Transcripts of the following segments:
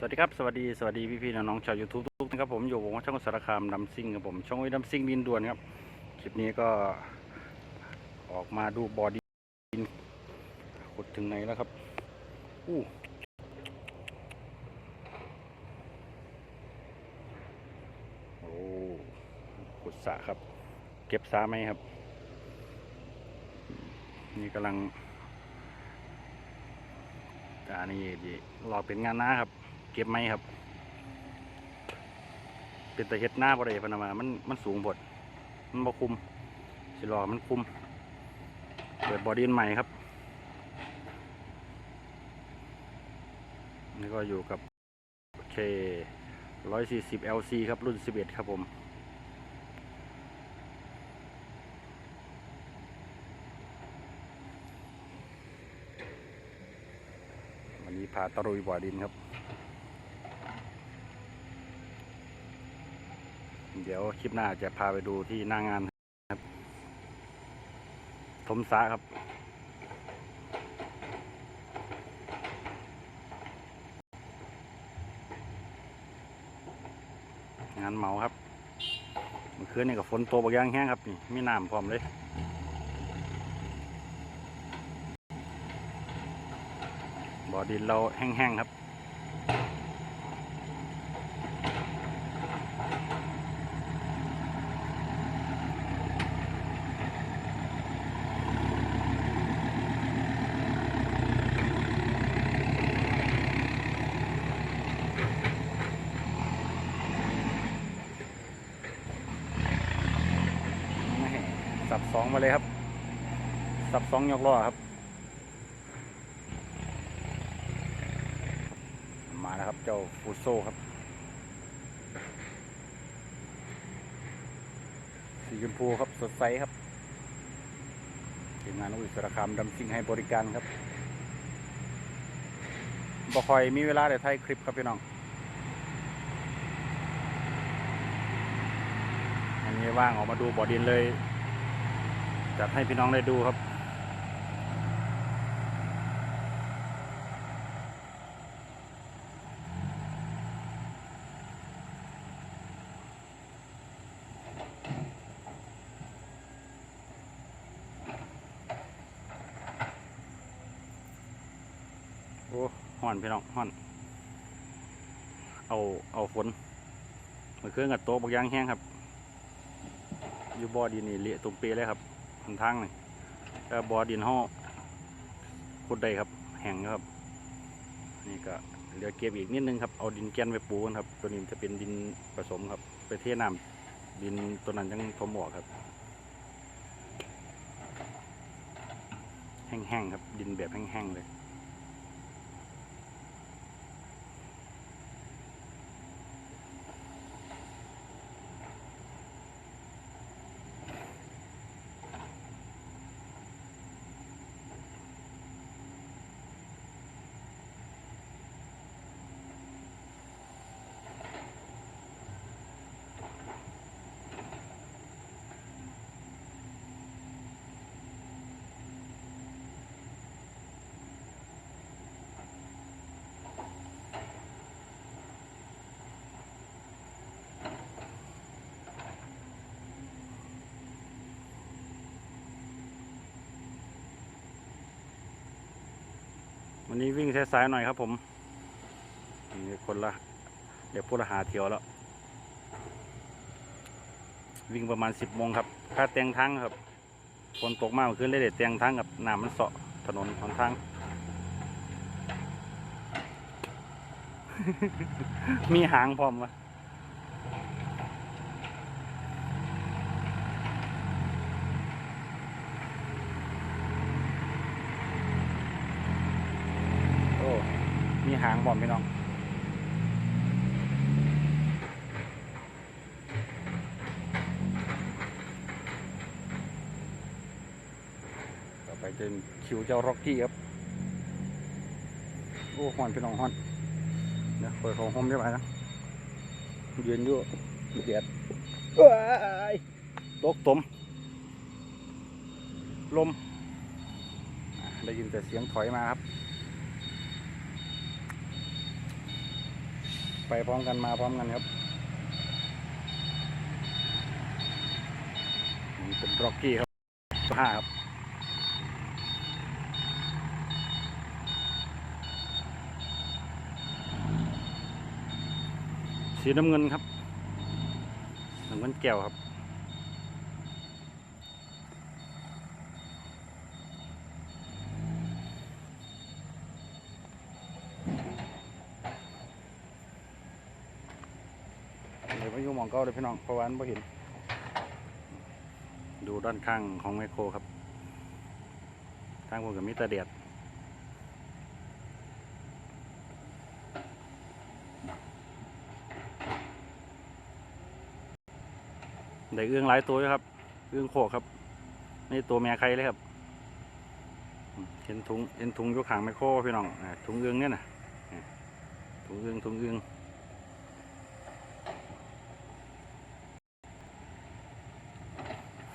สวัสดีครับ สวัสดีสวัสดีพี่ๆน้องๆชาวยูทูบทุกท่านครับผมอยู่วงช่องสารคามดำซิ่งครับผมช่องว้ดำซิ่งดินด่วนครับคลิปนี้ก็ออกมาดูบอดินขุดถึงไหนแล้วครับอู้โอ้ขุดสะครับ เก็บสาไหมครับ นี่กำลังอันนี้รอเป็นงานน้าครับ เก็บไหมครับ เป็นแต่เห็ดหน้าบ่ได้พนามามันมันสูงบดมันบ่คุมสิรอมันคุมเปิดบอดี้ใหม่ครับนี่ก็อยู่กับเค140 LC ครับรุ่น 11 ครับผมวันนี้พาตะลุยบ่อดินครับ เดี๋ยวคลิปหน้าจะพาไปดูที่หน้างานครับทมสาครับงานเหมาครับเมื่อคืนนี่กับฝนตกบางอย่างแห้งครับนี่มีน้ำพร้อมเลยบ่อดินเราแห้งๆครับ แม่ สองมาเลยครับ สับสองยกล้อครับ มาแล้วครับเจ้าฟูโซครับ สีชมพูครับสดใสครับทีมงานอุตสาหกรรมดำซิ่งให้บริการครับบ่คอยมีเวลาเดี๋ยวถ่ายคลิปครับพี่น้อง อันนี้ว่างออกมาดูบ่อดินเลย จัดให้พี่น้องได้ดูครับ โอ้ห่อนพี่น้องห่อน เอา เอาฝนมาเครื่องกับโต๊ะบางอย่างแห้งครับ อยู่บ่อดินนี่เละตุ่มเปเลยครับ ทางทางนี่ก็บ่อดินห่อขุดได้ครับ แห้งครับ นี่ก็เหลือเก็บอีกนิดนึงครับ เอาดินแกนไปปูกันครับ ตัวนี้จะเป็นดินผสมครับ ไปเทน้ำดินตัวนั้นยังทมออกครับ แห้งๆครับ ดินแบบแห้งๆเลย วันนี้วิ่งสายๆหน่อยครับผมนี่คนละเดี๋ยวพูดละหาเที่ยวแล้ว วิ่งประมาณสิบโมงครับค่าเตียงทั้งครับฝนตกมากเมื่อคืนเลยเด็ดเตียงทั้งกับน้ำมันเสาะถนนหนทาง มีหางพร้อมวะโอ้ มี หางพร้อมพี่น้องต่อไปเป็นคิวเจ้าร็อกกี้ครับโอ้ฮอนพี่น้องฮอนเดี๋ยวเปิดของโฮมได้ไหมนะยืนอยู่เดียดเอ้ยตกตมลมได้ยินแต่เสียงถอยมาครับ ไปพร้อมกันมาพร้อมกันครับนี่เป็นร็อกกี้ครับห้าครับสีน้ำเงินครับน้ำเงินแก้วครับ เดี๋ยว ไปอยู่มองเก้าเลยพี่น้องเพราะวาอันไ่เห็น ดูด้านข้างของไมโครครับ ทางผมกับมิตรเดียดได้เอื้องหลายตัวครับ เอื้องโคกครับ นี่ตัวแม่ใครเลยครับ เห็นถุงเห็นถุงยกขางไมโครพี่น้องถุงเอื้องเนี่ยนะถุงเอื้องถุงเอื้อง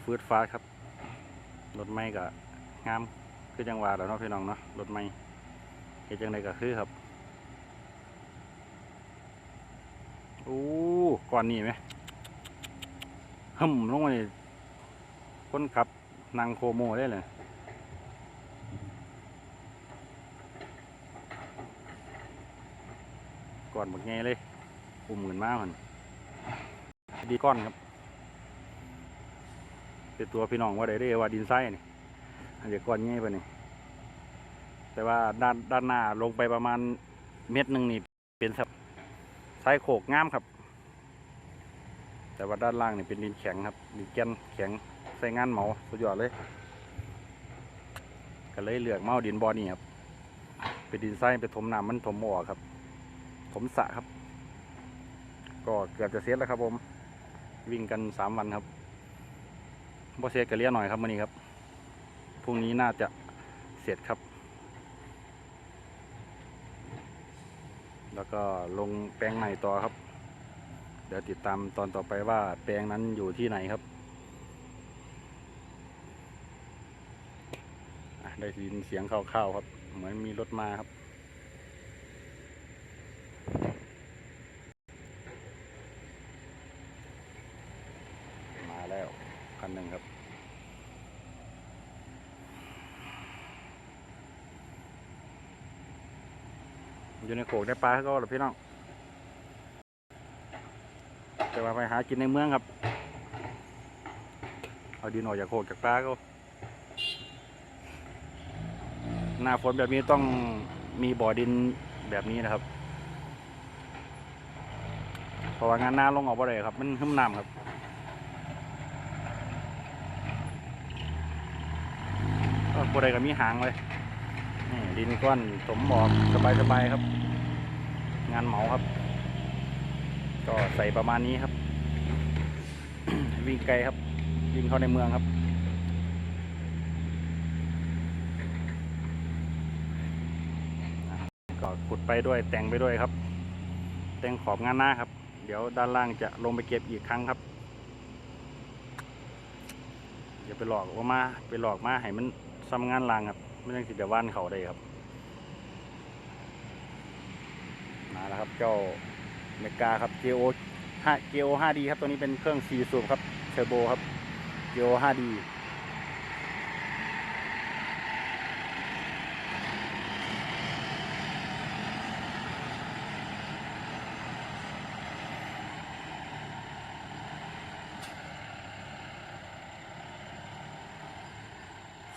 ฟืดฟ้าครับ รถไม่ก็งามคือจังหวะแล้วเนาะพี่น้องเนาะ รถไม่เห็นจังไดก็คือครับโอ้ก่อนนี้ไหมหึมลงไปคนขับนั่งโคโมได้เลยก่อนบักแงเลยปุ่มเงินมากมันดีก้อนครับ เป็นตัวพี่น้องว่าได้เรียกว่าดินไส้นี่อันเดียวก่อนง่ายไปนี่แต่ว่าด้านด้านหน้าลงไปประมาณเม็ดหนึ่งนี่เป็นสับไส้โขกงามครับ แต่ว่าด้านล่างนี่เป็นดินแข็งครับดินแกนแข็งใส่งานเหมาสุดยอดเลยก็เลยเลือกเมาดินบอนี่ครับเป็นดินไส้ไปถมน้ำมันถมบ่อครับ ถมสระครับ ก็เกือบจะเสร็จแล้วครับผม วิ่งกันสามวันครับ บอเซกะเลียหน่อยครับวันนี้ครับพรุ่งนี้น่าจะเสร็จครับ แล้วก็ลงแปลงใหม่ต่อครับ เดี๋ยวติดตามตอนต่อไปว่าแปลงนั้นอยู่ที่ไหนครับได้ยินเสียงคร่าวๆครับ เหมือนมีรถมาครับ มาแล้วคัน หนึ่งครับอยู่ในโขกได้ปลาก็หรอพี่น้องจะมาไปหากินในเมืองครับ เอาดินออกจากโขกจากปลาก็หน้าฝนแบบนี้ต้องมีบ่อดินแบบนี้นะครับ เพราะว่างานหน้าลงออกบ่ได้ครับ มันหึ้มน้ำครับ บได้ก็มีหางเลยดินก้อนสมบอกสบายๆครับ งานเหมาครับ ก็ใส่ประมาณนี้ครับ วิ่งไกลครับ วิ่งเข้าในเมืองครับก็ขุดไปด้วยแต่งไปด้วยครับ แต่งขอบงานหน้าครับ เดี๋ยวด้านล่างจะลงไปเก็บอีกครั้งครับอย่าไปหลอกว่ามา ไปหลอกมาให้มัน ซ้ำงานลางครับไม่ต้องสิเดวว่านเขาได้ครับมาแล้วครับเจ้าเมกาครับ GO 5 GO 5D ครับตัวนี้เป็นเครื่อง4สูบครับเทอร์โบครับ GO 5D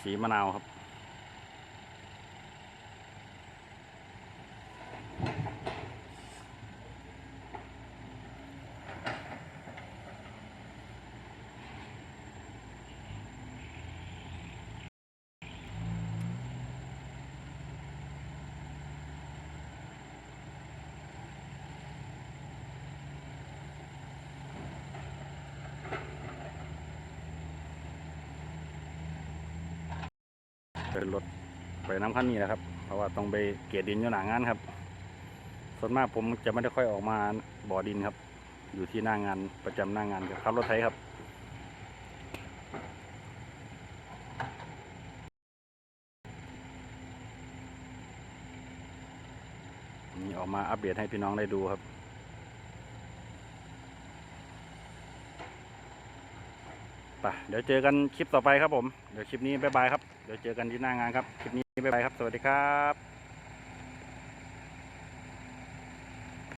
สีมะนาวครับ เป็นรถไปน้ำขั้นนี้แหละครับ เพราะว่าต้องไปเกลียดดินอยู่หนางานครับ ส่วนมากผมจะไม่ได้ค่อยออกมาบ่อดินครับ อยู่ที่หน้างานประจำหน้างานกับขับรถไถครับนี่ออกมาอัปเดตให้พี่น้องได้ดูครับ ปเดี๋ยวเจอกันคลิปต่อไปครับผม เดี๋ยวคลิปนี้บ๊ายบายครับ เดี๋ยวเจอกันที่หน้างานครับ คลิปนี้บ๊ายบายครับ สวัสดีครับ